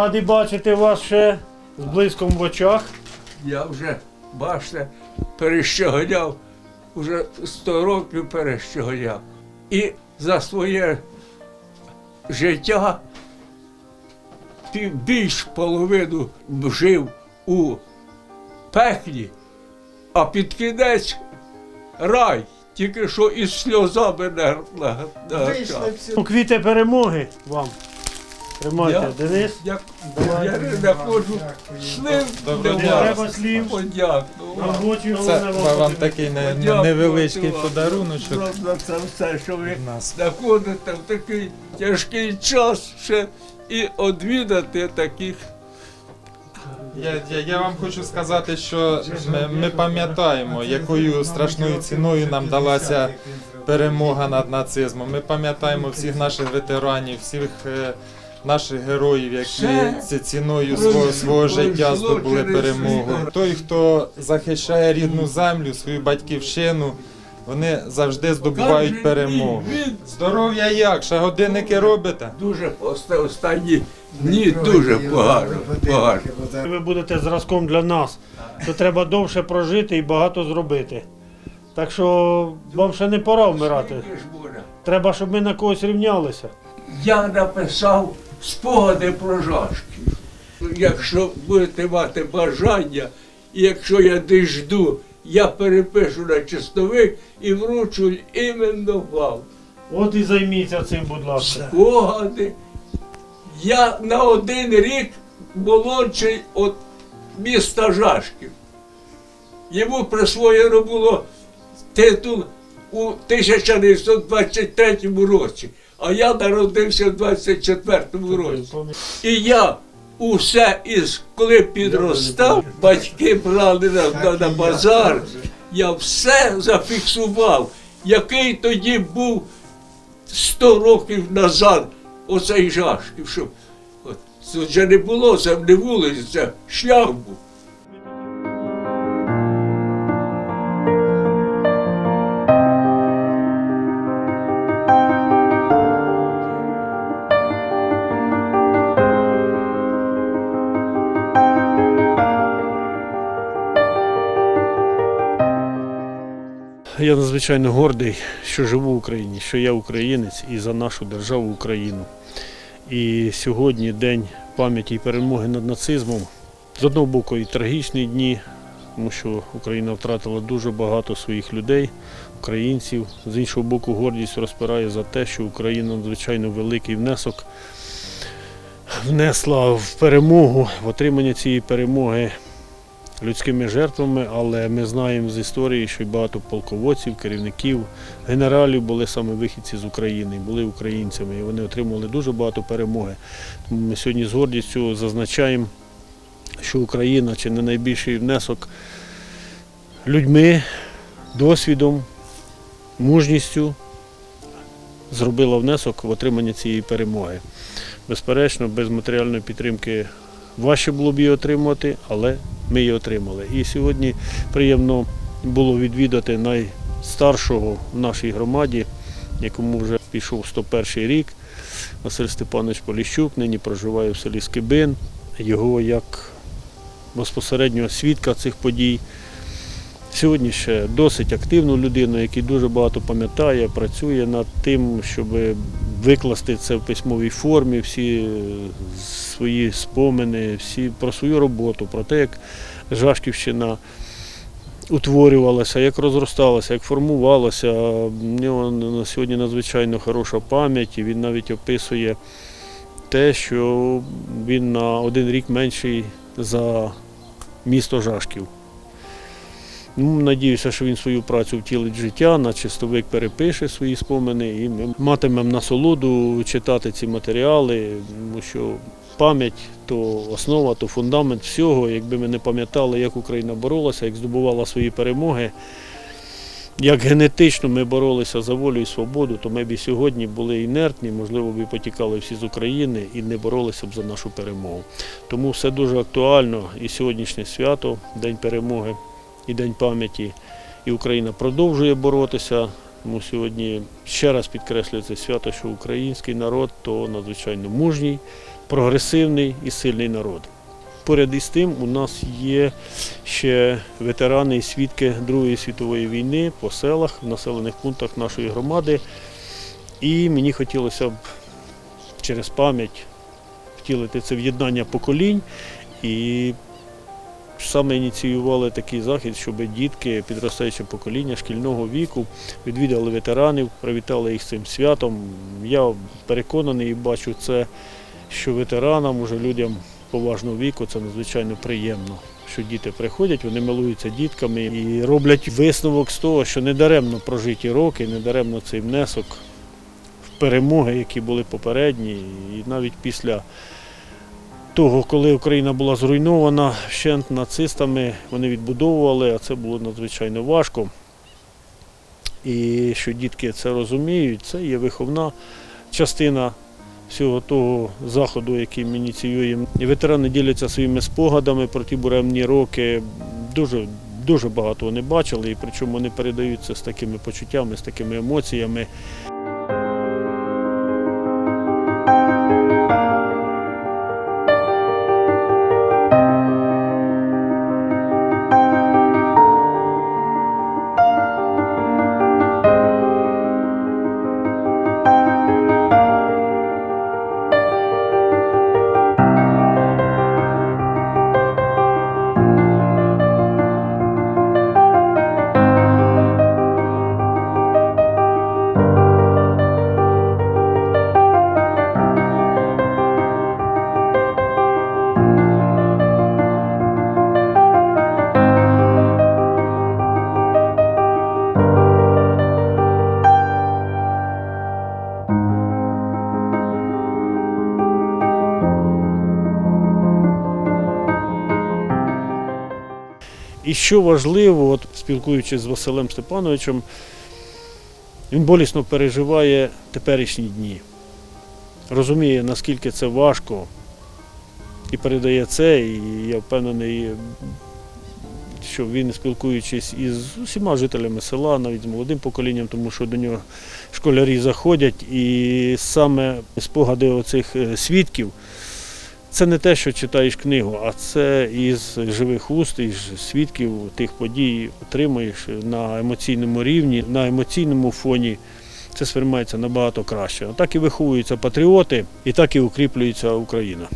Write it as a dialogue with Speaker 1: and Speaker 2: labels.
Speaker 1: Радий бачити вас ще з блиском в очах.
Speaker 2: Я вже, бачите, перещеголяв, вже 100 років перещеголяв. І за своє життя більш половину жив у пеклі, а під кінець рай, тільки що із сльозами на, на, на
Speaker 1: Квіти перемоги вам. Тримайте,
Speaker 2: Я-
Speaker 1: Денис.
Speaker 2: Як я не хочу слив
Speaker 3: Доброго дня.
Speaker 2: для
Speaker 1: треба
Speaker 2: вас
Speaker 1: слів. Робочі
Speaker 3: Це
Speaker 1: головне
Speaker 3: вам такий не- не- невеличкий
Speaker 2: вам
Speaker 3: подаруночок.
Speaker 2: Це все, що ви
Speaker 3: нас.
Speaker 2: знаходите в такий тяжкий час ще і одвідати таких.
Speaker 3: Я, я, я вам хочу сказати, що ми, ми пам'ятаємо, якою страшною ціною нам далася перемога над нацизмом. Ми пам'ятаємо всіх наших ветеранів, всіх е, наших героїв, які ціною свого, свого життя здобули перемогу. Той, хто захищає рідну землю, свою батьківщину, вони завжди здобувають перемогу. Здоров'я як? Ще годинники робите?
Speaker 2: дуже останні дні дуже погано. погано.
Speaker 1: Ви будете зразком для нас, то треба довше прожити і багато зробити. Так що вам ще не пора вмирати. Треба, щоб ми на когось рівнялися.
Speaker 2: Я написав спогади про жашків. Якщо будете мати бажання, і якщо я дожду, я перепишу на чистовик і вручу іменно вам.
Speaker 1: От і займіться цим, будь ласка.
Speaker 2: Спогади. Я на один рік молодший від міста Жашків. Йому присвоєно було титул у 1923 році, а я народився в 24 році. І я усе із коли підростав, батьки брали на, на, на базар, я все зафіксував, який тоді був 100 років назад оцей Жашків. Що, це вже не було, це не вулиця, це шлях був.
Speaker 1: Я надзвичайно гордий, що живу в Україні, що я українець і за нашу державу Україну. І сьогодні день пам'яті і перемоги над нацизмом. З одного боку, і трагічні дні, тому що Україна втратила дуже багато своїх людей, українців. З іншого боку, гордість розпирає за те, що Україна надзвичайно великий внесок внесла в перемогу, в отримання цієї перемоги людськими жертвами, але ми знаємо з історії, що багато полководців, керівників, генералів були саме вихідці з України, були українцями, і вони отримували дуже багато перемоги. Тому ми сьогодні з гордістю зазначаємо, що Україна чи не найбільший внесок людьми, досвідом, мужністю зробила внесок в отримання цієї перемоги. Безперечно, без матеріальної підтримки важче було б її отримати, але ми її отримали. І сьогодні приємно було відвідати найстаршого в нашій громаді, якому вже пішов 101 рік. Василь Степанович Поліщук, нині проживає в селі Скибин. Його як безпосереднього свідка цих подій. Сьогодні ще досить активну людину, який дуже багато пам'ятає, працює над тим, щоб викласти це в письмовій формі, всі е, свої спомини, всі про свою роботу, про те, як Жашківщина утворювалася, як розросталася, як формувалася. В нього на сьогодні надзвичайно хороша пам'ять, і він навіть описує те, що він на один рік менший за місто Жашків. Ну, надіюся, що він свою працю втілить в життя, на чистовик перепише свої спомини, і ми матимемо насолоду читати ці матеріали, тому що пам'ять то основа, то фундамент всього. Якби ми не пам'ятали, як Україна боролася, як здобувала свої перемоги, як генетично ми боролися за волю і свободу, то ми б і сьогодні були інертні, можливо, б і потікали всі з України і не боролися б за нашу перемогу. Тому все дуже актуально і сьогоднішнє свято, День перемоги і День пам'яті. І Україна продовжує боротися. Тому сьогодні ще раз підкреслюю це свято, що український народ то надзвичайно мужній, прогресивний і сильний народ. Поряд із тим, у нас є ще ветерани і свідки Другої світової війни по селах, в населених пунктах нашої громади. І мені хотілося б через пам'ять втілити це в'єднання поколінь. І саме ініціювали такий захід, щоб дітки, підростаюче покоління шкільного віку відвідали ветеранів, привітали їх з цим святом. Я переконаний і бачу це, що ветеранам, уже людям поважного віку, це надзвичайно приємно. Що діти приходять, вони милуються дітками і роблять висновок з того, що недаремно прожиті роки, недаремно цей внесок в перемоги, які були попередні, і навіть після того, коли Україна була зруйнована вщент нацистами, вони відбудовували, а це було надзвичайно важко. І що дітки це розуміють, це є виховна частина всього того заходу, який ми ініціюємо. І ветерани діляться своїми спогадами про ті буремні роки. Дуже, дуже багато вони бачили, і причому вони передаються з такими почуттями, з такими емоціями. І що важливо, от спілкуючись з Василем Степановичем, він болісно переживає теперішні дні. Розуміє, наскільки це важко, і передає це, і я впевнений, що він, спілкуючись із усіма жителями села, навіть з молодим поколінням, тому що до нього школярі заходять, і саме спогади оцих е, свідків. Це не те, що читаєш книгу, а це із живих уст, із свідків тих подій отримуєш на емоційному рівні, на емоційному фоні. Це сприймається набагато краще. Так і виховуються патріоти, і так і укріплюється Україна.